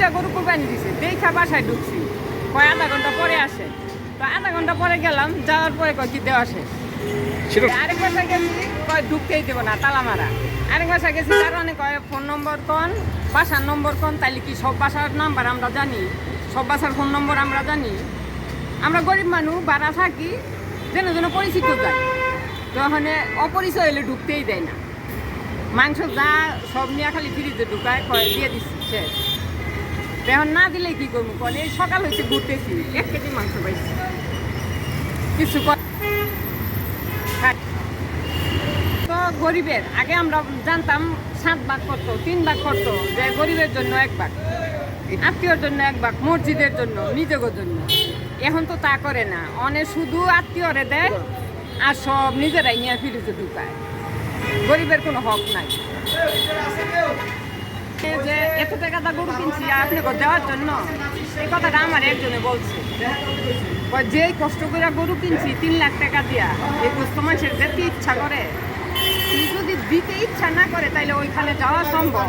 দুইটা গরু কোরবানি দিছে দেখা বাসায় ঢুকছি। কয় আধা ঘণ্টা পরে আসে। তো আধা ঘণ্টা পরে গেলাম যাওয়ার পরে কয় কি দেওয়া শেষ আরেক বাসায় গেছি কয় ঢুকতেই দেবো না তালা মারা। আরেক বাসায় গেছি তার অনেক কয় ফোন নম্বর কন বাসার নম্বর কন তাইলে কি সব বাসার নাম্বার আমরা জানি? সব বাসার ফোন নম্বর আমরা জানি? আমরা গরিব মানুষ বাড়া থাকি যেন যেন পরিচিত যায় তো ওখানে অপরিচয় হলে ঢুকতেই দেয় না। মাংস যা সব নিয়ে খালি ফ্রিজে ঢুকায় কয় দিয়ে দিচ্ছি এখন না দিলে কি করব কলে এই সকাল হয়েছে ঘুরতেছি। এক কেজি মাংস পাইছি। কিছু হ্যাঁ। তো গরিবের, আগে আমরা জানতাম সাত ভাগ করতো তিন ভাগ করতো যে গরিবের জন্য এক ভাগ, আত্মীয়র জন্য এক ভাগ, মসজিদের জন্য, নিজেদের জন্য। এখন তো তা করে না। অনেক শুধু আত্মীয়রে দেয় আর সব নিজেরাই নিয়ে ফিরিতে ঢুকায়। গরিবের কোনো হক নাই। এত টাকা দা গরু কিনছি আপনি দেওয়ার জন্য? এই কথাটা আমার একজনে বলছে। যে কষ্ট করে গরু কিনছি, তিন লাখ টাকা দিয়া, এই কষ্ট মানুষের যেতে ইচ্ছা করে। যদি দিতে ইচ্ছা না করে, তাইলে ওইখানে যাওয়া সম্ভব।